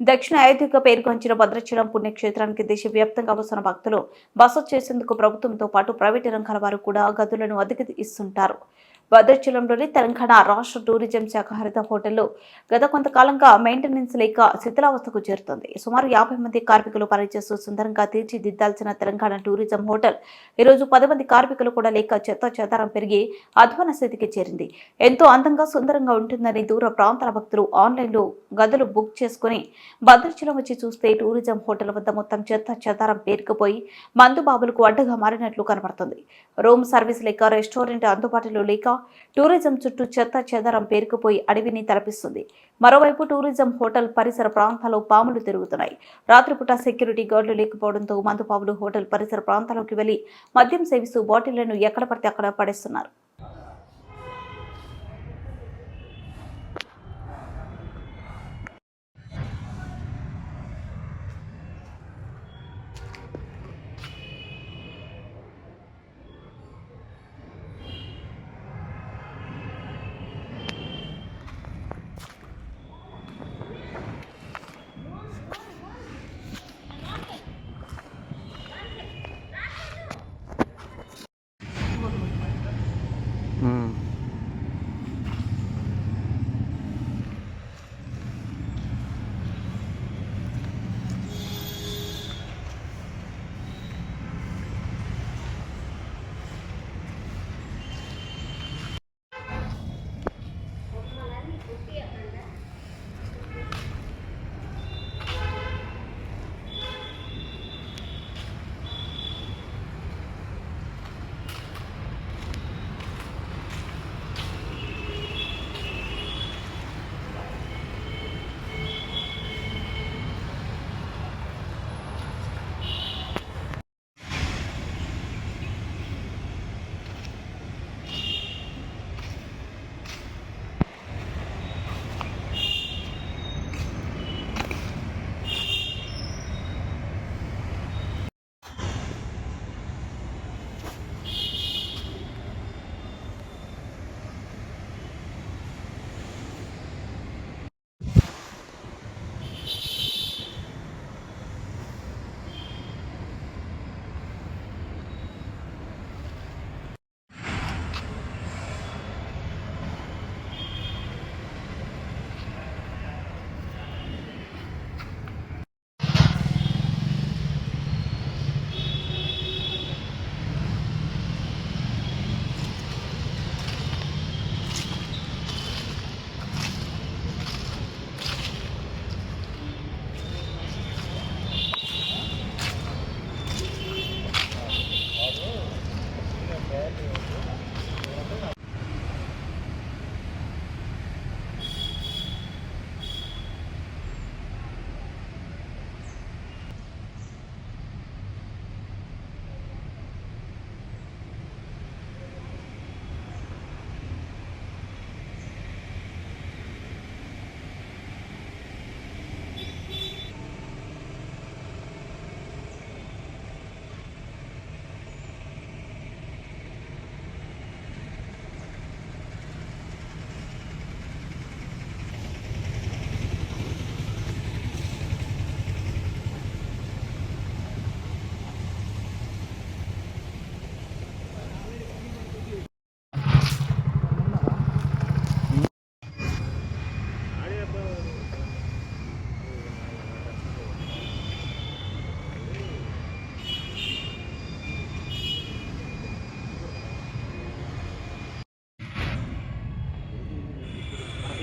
దక్షిణ అయోధ్యగా పేరుగాంచిన భద్రాచలం పుణ్యక్షేత్రానికి దేశవ్యాప్తంగా వస్తున్న భక్తులు బస చేసేందుకు ప్రభుత్వంతో పాటు ప్రైవేటు రంగాల వారు కూడా గదులను అద్దెకి ఇస్తుంటారు. భద్రాచలంలోని తెలంగాణ రాష్ట్ర టూరిజం శాఖ హరిత హోటల్లో గత కొంతకాలంగా మెయింటెనెన్స్ లేక శిథిలావస్థకు చేరుతుంది. సుమారు యాభై మంది కార్మికులు పనిచేస్తూ సుందరంగా తీర్చిదిద్దాల్సిన తెలంగాణ టూరిజం హోటల్ ఈరోజు పది మంది కార్మికులు కూడా లేక చెత్త చెదారం పెరిగి అధ్వాన స్థితికి చేరింది. ఎంతో అందంగా సుందరంగా ఉంటుందని దూర ప్రాంతాల భక్తులు ఆన్లైన్లో గదులు బుక్ చేసుకుని భద్రాచలం వచ్చి చూస్తే టూరిజం హోటల్ వద్ద మొత్తం చెత్త చెదారం పేరుకుపోయి మందు బాబులకు అడ్డగా మారినట్లు కనబడుతుంది. రూమ్ సర్వీస్ లేక రెస్టారెంట్ అందుబాటులో లేక టూరిజం చుట్టూ చెత్త చెదారం పేరుకుపోయి అడవిని తలపిస్తుంది. మరోవైపు టూరిజం హోటల్ పరిసర ప్రాంతాల్లో పాములు తిరుగుతున్నాయి. రాత్రిపూట సెక్యూరిటీ గార్డులు లేకపోవడంతో మందుపాములు హోటల్ పరిసర ప్రాంతాల్లోకి వెళ్ళి మద్యం సేవిస్తూ బాటిళ్ళను ఎక్కడ పడితే అక్కడ పడేస్తున్నారు.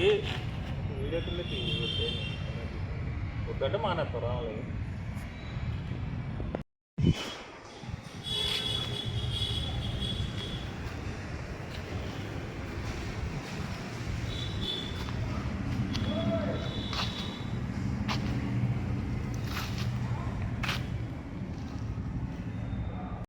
వీడియో కింద వద్దంటే మానేస్తారు? రావాలి